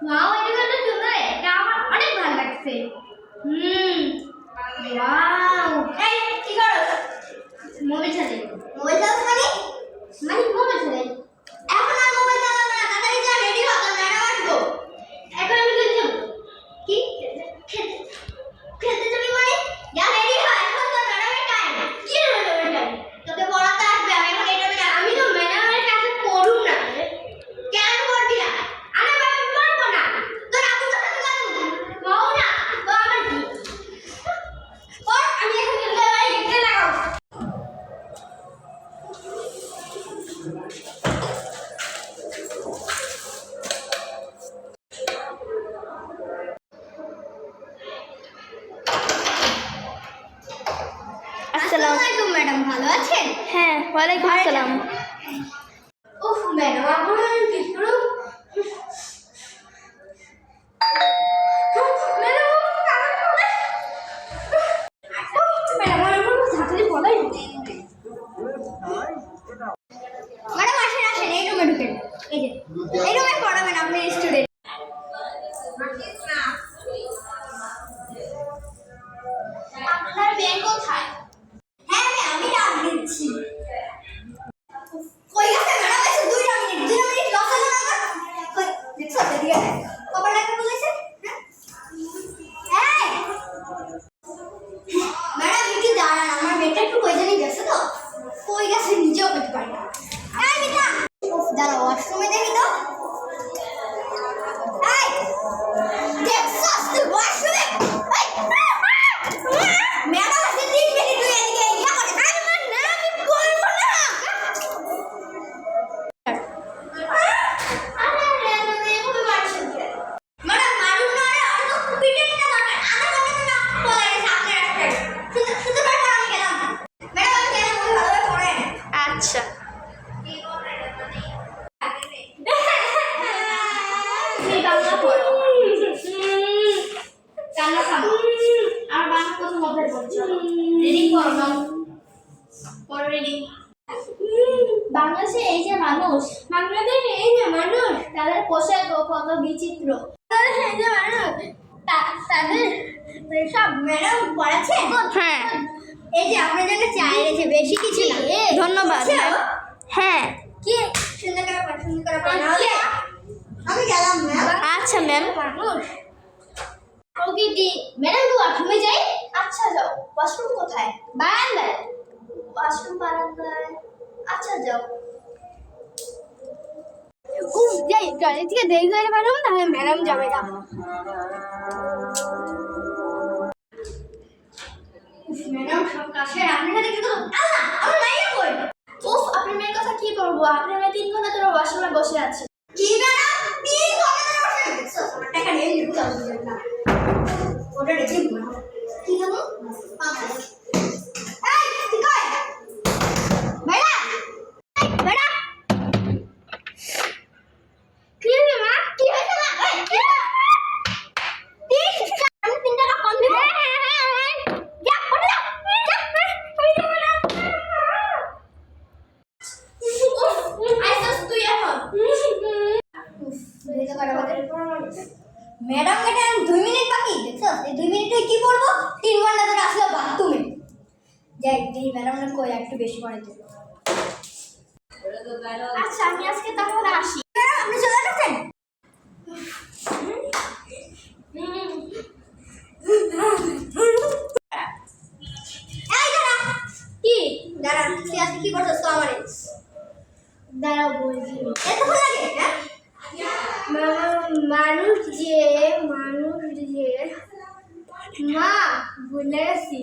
Wow এটা কত সুন্দর এটা আমার অনেক ভালো লাগছে হুম ওয়াও এই কি করো মোবাইল চালাই মোবাইল চালাচ্ছ মানে মানে আসসালাম। আলাইকুম ম্যাডাম ভালো আছেন? হ্যাঁ ওয়ালাইকুম আসসালাম। উফ ম্যাডাম আপনার শুরু? ম্যাডাম আসেন আসেন এই রুমে ঢুকেন। এই যে এই রুমে পড়াবেন আপনি স্টুডেন্ট দাঁড়াও ওয়াশরুমে দেখি তো ম্যাডাম রিডিং করো নাও পড়ো রিডিং বাংলাদেশে এই যে মানুষ বাংলাদেশে এই যে মানুষ তাদের পোশাক ও কত বিচিত্র। এই যে মানুষ তাদের সব ম্যাডাম পড়াচ্ছে? হ্যাঁ। এই যে বেশি কিছু না। ধন্যবাদ? হ্যাঁ। কি? সুন্দর করে পড়, সুন্দর করে পড়, আমি গেলাম ম্যাম। আচ্ছা ম্যাম। মানুষ। প্রকৃতি ম্যাডাম তো ওয়াশরুমে যাই আচ্ছা যাও ওয়াশরুম কোথায় বারান্দায়। ওয়াশরুম বারান্দায়। আচ্ছা যাও। উফ, যাই কলেজ থেকে দেরি করে ম্যাডাম যাবে না আপনার মেয়ের কথা কি করব? আপনার তিন ঘণ্টা ধরে ওয়াশরুমে বসে আছে এই তুই কই ম্যাডাম এই ম্যাডাম কি হয়েছে মা কি হয়েছে মা এই কি হয়েছে? তিরিশ টাকা আমি তিন টাকা কম দিব হ্যাঁ হ্যাঁ হ্যাঁ হ্যাঁ যা করে দাও যা আমি দেবো না আইসাস তুই এখন ম্যাডাম ম্যাডাম দুই মিনিট বাকি দেখছ? এই দুই মিনিটে কি করব? তিন ঘণ্টা ধরে আসলো বাথরুমে। যাই দেখি ম্যাডামরা কই? একটু বেশি করে দেবো আচ্ছা আমি আজকে তাহলে আসি। ম্যাডাম আপনি চলে গেছেন? দাঁড়া। কি? দাঁড়া তুই আজকে কি করছিস? তো আমারে। দাঁড়াও বলছি। এতক্ষণ লাগে হ্যাঁ? মানুষ যে মানুষ যে মা ভুলে গেছি কি তুই